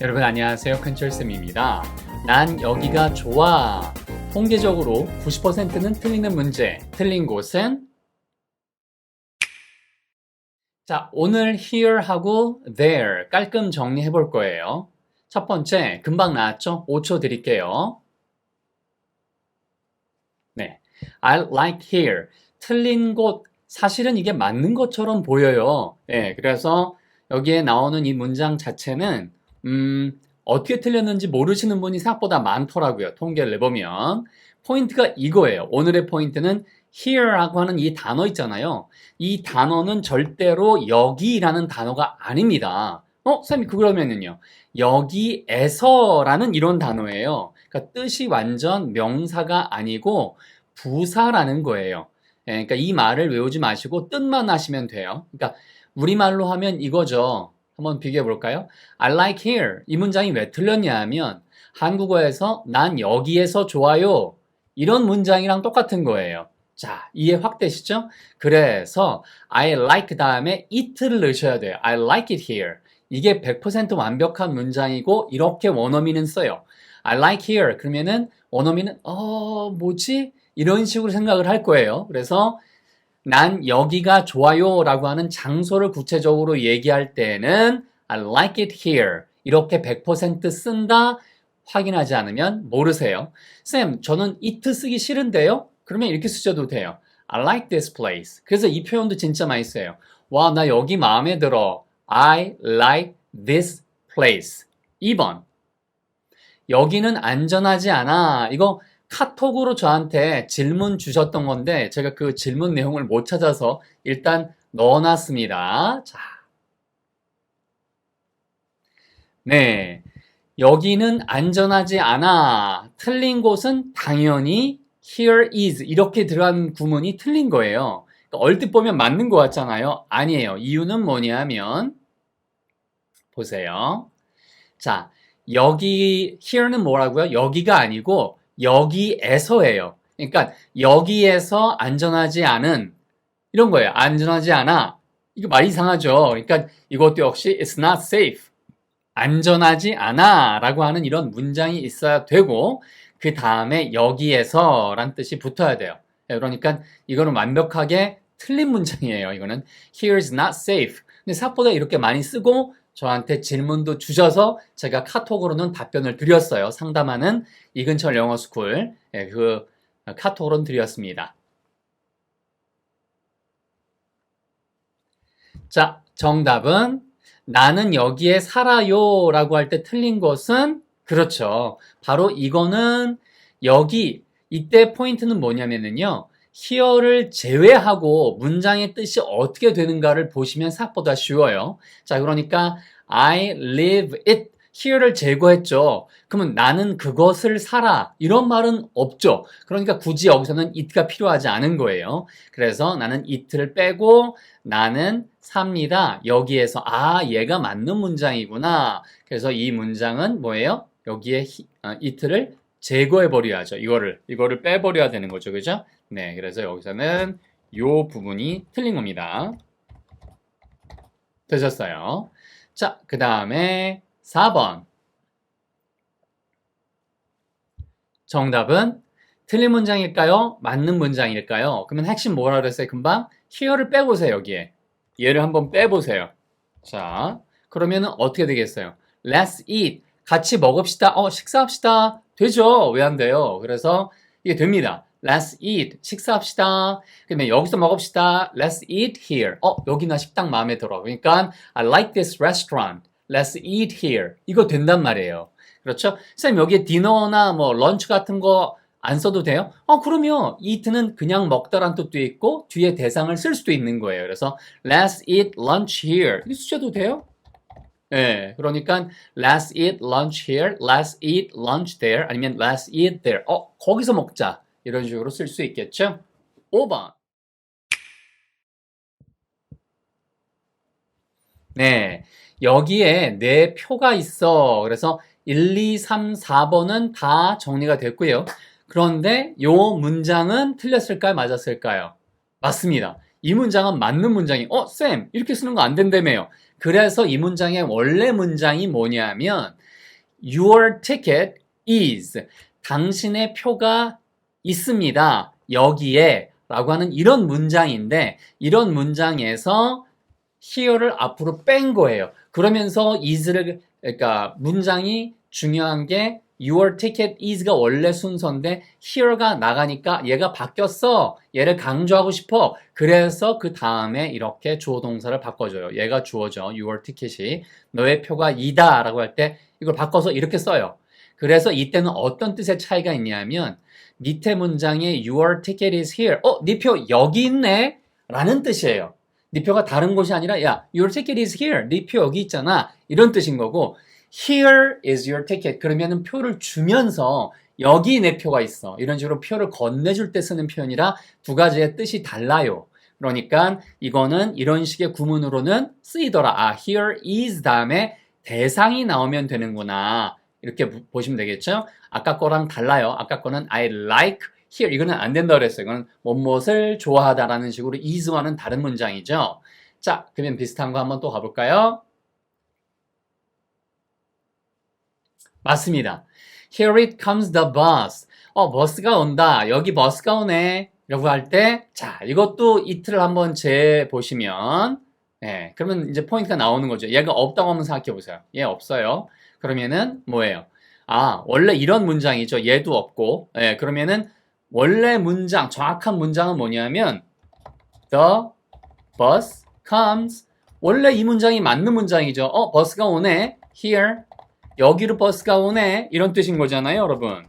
여러분 안녕하세요. 큰철쌤입니다. 난 여기가 좋아. 통계적으로 90%는 틀리는 문제 틀린 곳은? 자 오늘 here하고 there 깔끔 정리해 볼 거예요. 첫 번째 금방 나왔죠? 5초 드릴게요. 네. I like here. 틀린 곳. 사실은 이게 맞는 것처럼 보여요. 네, 그래서 여기에 나오는 이 문장 자체는 음, 어떻게 틀렸는지 모르시는 분이 생각보다 많더라고요. 통계를 내보면. 포인트가 이거예요. 오늘의 포인트는 here라고 하는 이 단어 있잖아요. 이 단어는 절대로 여기라는 단어가 아닙니다. 어, 쌤이 그러면은요. 여기에서라는 이런 단어예요. 그러니까 뜻이 완전 명사가 아니고 부사라는 거예요. 예, 그러니까 이 말을 외우지 마시고 뜻만 하시면 돼요. 그러니까 우리말로 하면 이거죠. 한번 비교해 볼까요? I like here. 이 문장이 왜 틀렸냐 하면 한국어에서 난 여기에서 좋아요. 이런 문장이랑 똑같은 거예요. 자, 이해 확 되시죠? 그래서 I like 다음에 it를 넣으셔야 돼요. I like it here. 이게 100% 완벽한 문장이고 이렇게 원어민은 써요. I like here. 그러면은 원어민은 어, 뭐지? 이런 식으로 생각을 할 거예요. 그래서 난 여기가 좋아요 라고 하는 장소를 구체적으로 얘기할 때는 I like it here 이렇게 100% 쓴다 확인하지 않으면 모르세요. 쌤, 저는 it 쓰기 싫은데요? 그러면 이렇게 쓰셔도 돼요. I like this place. 그래서 이 표현도 진짜 많이 써요. 와, 나 여기 마음에 들어. I like this place. 2번. 여기는 안전하지 않아. 이거 카톡으로 저한테 질문 주셨던 건데 제가 그 질문 내용을 못 찾아서 일단 넣어놨습니다. 자. 네. 여기는 안전하지 않아. 틀린 곳은 당연히 here is 이렇게 들어간 구문이 틀린 거예요. 그러니까 얼뜻 보면 맞는 것 같잖아요. 아니에요. 이유는 뭐냐면 보세요. 자, 여기 here는 뭐라고요? 여기가 아니고 여기에서예요. 그러니까 여기에서 안전하지 않은 이런 거예요. 안전하지 않아. 이거 말 이상하죠. 그러니까 이것도 역시 it's not safe. 안전하지 않아 라고 하는 이런 문장이 있어야 되고 그 다음에 여기에서 란 뜻이 붙어야 돼요. 그러니까 이거는 완벽하게 틀린 문장이에요. 이거는 here is not safe. 근데 생각보다 이렇게 많이 쓰고 저한테 질문도 주셔서 제가 카톡으로는 답변을 드렸어요. 상담하는 이근철 영어 스쿨 예, 그 카톡으로는 드렸습니다. 자, 정답은 나는 여기에 살아요 라고 할 때 틀린 것은 그렇죠. 바로 이거는 여기 이때 포인트는 뭐냐면요. Here를 제외하고 문장의 뜻이 어떻게 되는가를 보시면 생각보다 쉬워요. 자, 그러니까 I live it here를 제거했죠. 그러면 나는 그것을 살아. 이런 말은 없죠. 그러니까 굳이 여기서는 it가 필요하지 않은 거예요. 그래서 나는 it를 빼고 나는 삽니다. 여기에서 아 얘가 맞는 문장이구나. 그래서 이 문장은 뭐예요? 여기에 it를 제거해 버려야죠. 이거를 이거를 빼 버려야 되는 거죠, 그죠? 네, 그래서 여기서는 요 부분이 틀린 겁니다. 되셨어요? 자, 그 다음에 4번. 정답은 틀린 문장일까요? 맞는 문장일까요? 그러면 핵심 뭐라 그랬어요? 금방 here를 빼보세요, 여기에. 얘를 한번 빼보세요. 자, 그러면은 어떻게 되겠어요? Let's eat. 같이 먹읍시다. 어, 식사합시다. 되죠? 왜 안 돼요? 그래서 이게 됩니다. Let's eat. 식사합시다. 그러면 여기서 먹읍시다. Let's eat here. 어, 여기나 식당 마음에 들어. 그러니까 I like this restaurant. Let's eat here. 이거 된단 말이에요. 그렇죠? 쌤, 여기에 디너나 뭐 런치 같은 거 안 써도 돼요? 어, 그러면 eat는 그냥 먹다란 뜻도 있고 뒤에 대상을 쓸 수도 있는 거예요. 그래서 Let's eat lunch here. 이거 쓰셔도 돼요? 네, 그러니까 let's eat lunch here, let's eat lunch there, 아니면 let's eat there. 어, 거기서 먹자. 이런 식으로 쓸 수 있겠죠? 5번. 네, 여기에 내 표가 있어. 그래서 1, 2, 3, 4번은 다 정리가 됐고요. 그런데 요 문장은 틀렸을까요? 맞았을까요? 맞습니다. 이 문장은 맞는 문장이 어, 쌤, 이렇게 쓰는 거 안 된다며요. 그래서 이 문장의 원래 문장이 뭐냐면 Your ticket is 당신의 표가 있습니다. 여기에 라고 하는 이런 문장인데 이런 문장에서 here를 앞으로 뺀 거예요. 그러면서 is를 그러니까 문장이 중요한 게 your ticket is가 원래 순서인데 here가 나가니까 얘가 바뀌었어. 얘를 강조하고 싶어. 그래서 그 다음에 이렇게 주어 동사를 바꿔줘요. 얘가 주어져. your ticket이 너의 표가 이다 라고 할 때 이걸 바꿔서 이렇게 써요. 그래서 이때는 어떤 뜻의 차이가 있냐면 밑에 문장에 your ticket is here. 어, 네 표 여기 있네. 라는 뜻이에요. 네 표가 다른 곳이 아니라 야, your ticket is here. 네 표 여기 있잖아. 이런 뜻인 거고 here is your ticket. 그러면은 표를 주면서 여기 내 표가 있어. 이런 식으로 표를 건네줄 때 쓰는 표현이라 두 가지의 뜻이 달라요. 그러니까 이거는 이런 식의 구문으로는 쓰이더라. 아, here is 다음에 대상이 나오면 되는구나. 이렇게 부- 보시면 되겠죠? 아까 거랑 달라요. 아까 거는 I like here. 이거는 안 된다 그랬어요. 이건 무엇을 좋아하다라는 식으로 is와는 다른 문장이죠. 자, 그러면 비슷한 거 한번 또 가볼까요? 맞습니다. Here it comes the bus. 어, 버스가 온다. 여기 버스가 오네. 라고 할 때, 자, 이것도 이틀을 한번 재 보시면, 네, 그러면 이제 포인트가 나오는 거죠. 얘가 없다고 한번 생각해 보세요. 얘 없어요. 그러면은 뭐예요? 아, 원래 이런 문장이죠. 얘도 없고. 예, 그러면은 원래 문장, 정확한 문장은 뭐냐면 The bus comes. 원래 이 문장이 맞는 문장이죠. 어, 버스가 오네. Here. 여기로 버스가 오네. 이런 뜻인 거잖아요, 여러분.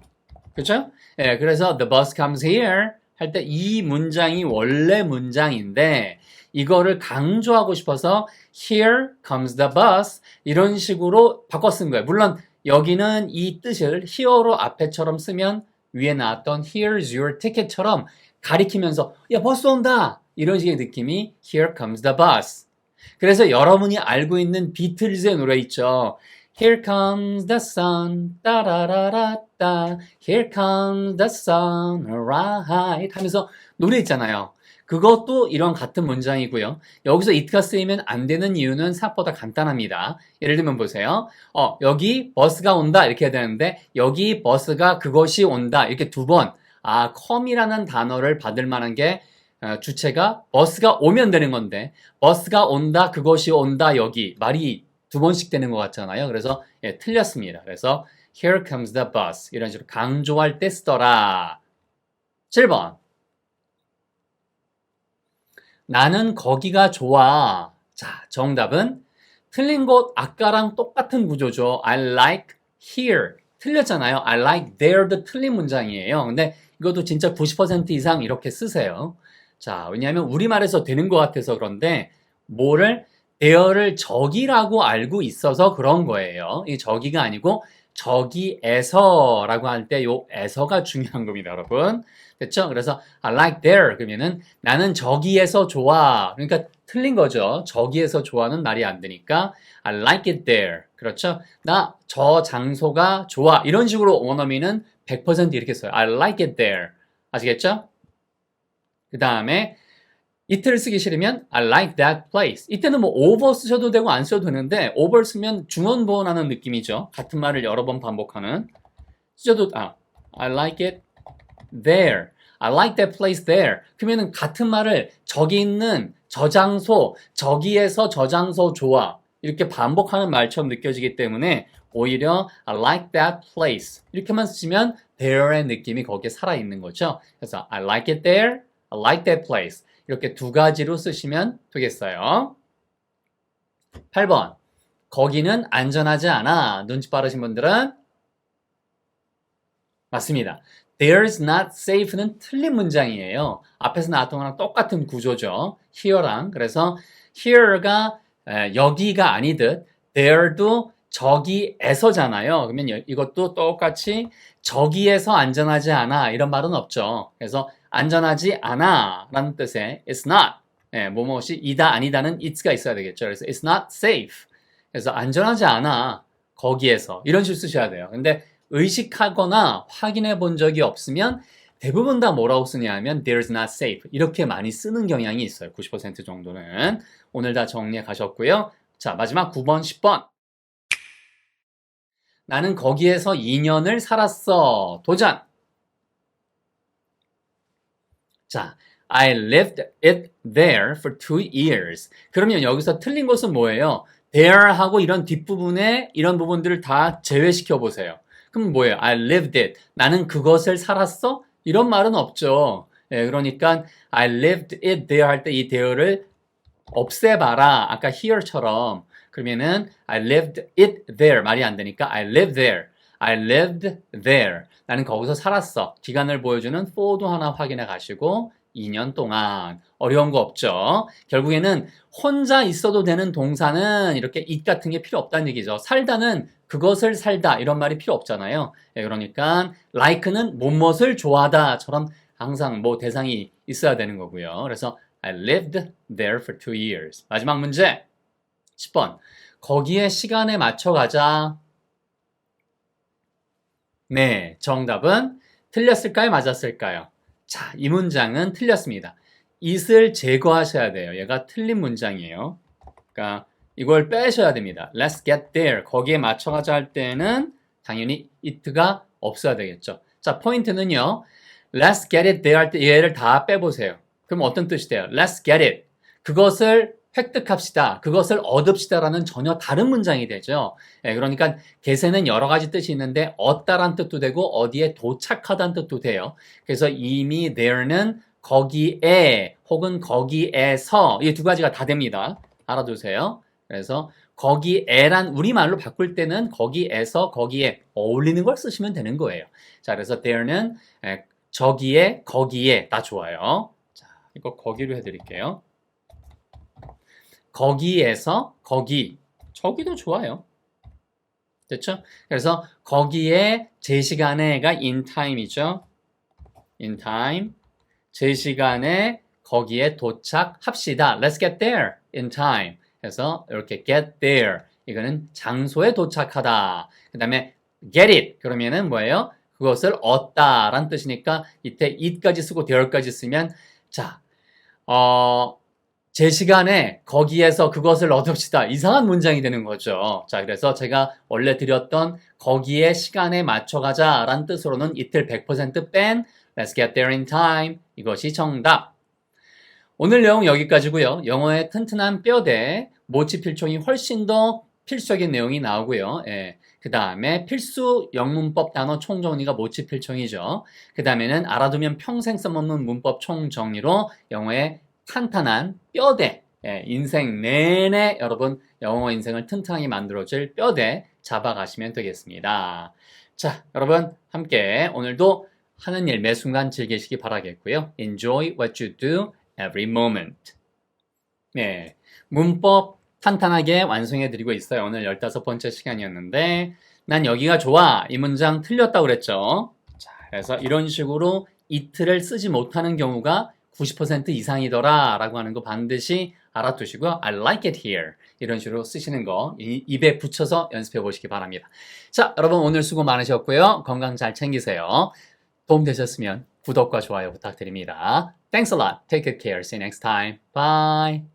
그렇죠? 예, 그래서 the bus comes here 할 때 이 문장이 원래 문장인데 이거를 강조하고 싶어서 here comes the bus 이런 식으로 바꿔 쓴 거예요. 물론 여기는 이 뜻을 here로 앞에처럼 쓰면 위에 나왔던 here's your ticket처럼 가리키면서 야 버스 온다 이런 식의 느낌이 here comes the bus. 그래서 여러분이 알고 있는 비틀즈의 노래 있죠. Here comes the sun, 따라라라따. Here comes the sun, alright. 하면서 노래 있잖아요. 그것도 이런 같은 문장이고요. 여기서 it가 쓰이면 안 되는 이유는 생각보다 간단합니다. 예를 들면 보세요. 어, 여기 버스가 온다 이렇게 해야 되는데 여기 버스가 그것이 온다 이렇게 두 번. 아, come이라는 단어를 받을 만한 게 어, 주체가 버스가 오면 되는 건데 버스가 온다 그것이 온다 여기 말이 두 번씩 되는 것 같잖아요. 그래서 예, 틀렸습니다. 그래서 here comes the bus 이런 식으로 강조할 때 쓰더라. 7번 나는 거기가 좋아. 자, 정답은 틀린 곳 아까랑 똑같은 구조죠. I like here. 틀렸잖아요. I like there도 틀린 문장이에요. 근데 이것도 진짜 90% 이상 이렇게 쓰세요. 자, 왜냐하면 우리말에서 되는 것 같아서 그런데 뭐를 there를 저기라고 알고 있어서 그런 거예요. 이 저기가 아니고 저기에서라고 할 때 요 에서가 중요한 겁니다, 여러분. 됐죠? 그래서 I like there 그러면은 나는 저기에서 좋아. 그러니까 틀린 거죠. 저기에서 좋아는 말이 안 되니까 I like it there. 그렇죠? 나 저 장소가 좋아. 이런 식으로 원어민은 100% 이렇게 써요. I like it there. 아시겠죠? 그 다음에 이틀 쓰기 싫으면 I like that place. 이때는 뭐 over 쓰셔도 되고 안 써도 되는데 over 쓰면 중언부언하는 느낌이죠. 같은 말을 여러 번 반복하는. 쓰셔도 아 I like it there. I like that place there. 그러면은 같은 말을 저기 있는 저 장소, 저기에서 저 장소 좋아. 이렇게 반복하는 말처럼 느껴지기 때문에 오히려 I like that place. 이렇게만 쓰시면 there의 느낌이 거기에 살아 있는 거죠. 그래서 I like it there. I like that place. 이렇게 두 가지로 쓰시면 되겠어요. 8번. 거기는 안전하지 않아. 눈치 빠르신 분들은 맞습니다. There's not safe는 틀린 문장이에요. 앞에서 나왔던 거랑 똑같은 구조죠. here랑. 그래서 here가 에, 여기가 아니듯 there도 저기에서잖아요. 그러면 여- 이것도 똑같이 저기에서 안전하지 않아 이런 말은 없죠. 그래서 안전하지 않아 라는 뜻의 it's not 예, 뭐뭐이 이다 아니다는 it's가 있어야 되겠죠. 그래서 it's not safe. 그래서 안전하지 않아 거기에서 이런 식으로 쓰셔야 돼요. 근데 의식하거나 확인해 본 적이 없으면 대부분 다 뭐라고 쓰냐면 there's not safe 이렇게 많이 쓰는 경향이 있어요. 90% 정도는 오늘 다 정리해 가셨고요. 자, 마지막 9번, 10번. 나는 거기에서 2년을 살았어. 도전. 자, I lived it there for two years. 그러면 여기서 틀린 것은 뭐예요? there 하고 이런 뒷부분에 이런 부분들을 다 제외시켜 보세요. 그럼 뭐예요? I lived it. 나는 그것을 살았어? 이런 말은 없죠. 예, 그러니까 I lived it there 할 때 이 there를 없애봐라. 아까 here처럼. 그러면은 I lived it there 말이 안 되니까 I lived there. I lived there. 나는 거기서 살았어. 기간을 보여주는 for도 하나 확인해 가시고 2년 동안 어려운 거 없죠. 결국에는 혼자 있어도 되는 동사는 이렇게 it 같은 게 필요 없다는 얘기죠. 살다는 그것을 살다 이런 말이 필요 없잖아요. 예, 그러니까 like는 무엇을 좋아하다처럼 항상 뭐 대상이 있어야 되는 거고요. 그래서 I lived there for two years. 마지막 문제 10번 거기에 시간에 맞춰 가자. 네, 정답은 틀렸을까요? 맞았을까요? 자, 이 문장은 틀렸습니다. it을 제거하셔야 돼요. 얘가 틀린 문장이에요. 그러니까 이걸 빼셔야 됩니다. Let's get there. 거기에 맞춰가자 할 때는 당연히 it가 없어야 되겠죠. 자, 포인트는요. Let's get it there 할 때 얘를 다 빼보세요. 그럼 어떤 뜻이 돼요? Let's get it. 그것을 획득합시다. 그것을 얻읍시다라는 전혀 다른 문장이 되죠. 예, 그러니까 개세는 여러 가지 뜻이 있는데 얻다란 뜻도 되고 어디에 도착하다는 뜻도 돼요. 그래서 이미 there는 거기에 혹은 거기에서 이 두 가지가 다 됩니다. 알아두세요. 그래서 거기에란 우리말로 바꿀 때는 거기에서 거기에 어울리는 걸 쓰시면 되는 거예요. 자, 그래서 there는 예, 저기에 거기에 다 좋아요. 자, 이거 거기로 해드릴게요. 거기에서 거기 저기도 좋아요. 됐죠? 그래서 거기에 제 시간에가 in time이죠. in time 제 시간에 거기에 도착합시다. Let's get there in time. 그래서 이렇게 get there 이거는 장소에 도착하다. 그 다음에 get it 그러면은 뭐예요? 그것을 얻다란 뜻이니까 이때 it까지 쓰고 there까지 쓰면 자, 어, 제 시간에 거기에서 그것을 얻읍시다. 이상한 문장이 되는 거죠. 자, 그래서 제가 원래 드렸던 거기에 시간에 맞춰가자 라는 뜻으로는 이틀 100%뺀 Let's get there in time. 이것이 정답. 오늘 내용 여기까지고요. 영어의 튼튼한 뼈대, 모치 필총이 훨씬 더 필수적인 내용이 나오고요. 예. 그 다음에 필수 영문법 단어 총정리가 모치 필총이죠. 그 다음에는 알아두면 평생 써먹는 문법 총정리로 영어의 탄탄한 뼈대, 예, 인생 내내 여러분 영어 인생을 튼튼하게 만들어줄 뼈대 잡아가시면 되겠습니다. 자, 여러분 함께 오늘도 하는 일 매 순간 즐기시기 바라겠고요. Enjoy what you do every moment. 네, 문법 탄탄하게 완성해드리고 있어요. 오늘 15번째 시간이었는데 난 여기가 좋아. 이 문장 틀렸다고 그랬죠. 자, 그래서 이런 식으로 이틀을 쓰지 못하는 경우가 90% 이상이더라 라고 하는 거 반드시 알아두시고요. I like it here. 이런 식으로 쓰시는 거 이- 입에 붙여서 연습해 보시기 바랍니다. 자, 여러분 오늘 수고 많으셨고요. 건강 잘 챙기세요. 도움 되셨으면 구독과 좋아요 부탁드립니다. Thanks a lot. Take good care. See you next time. Bye.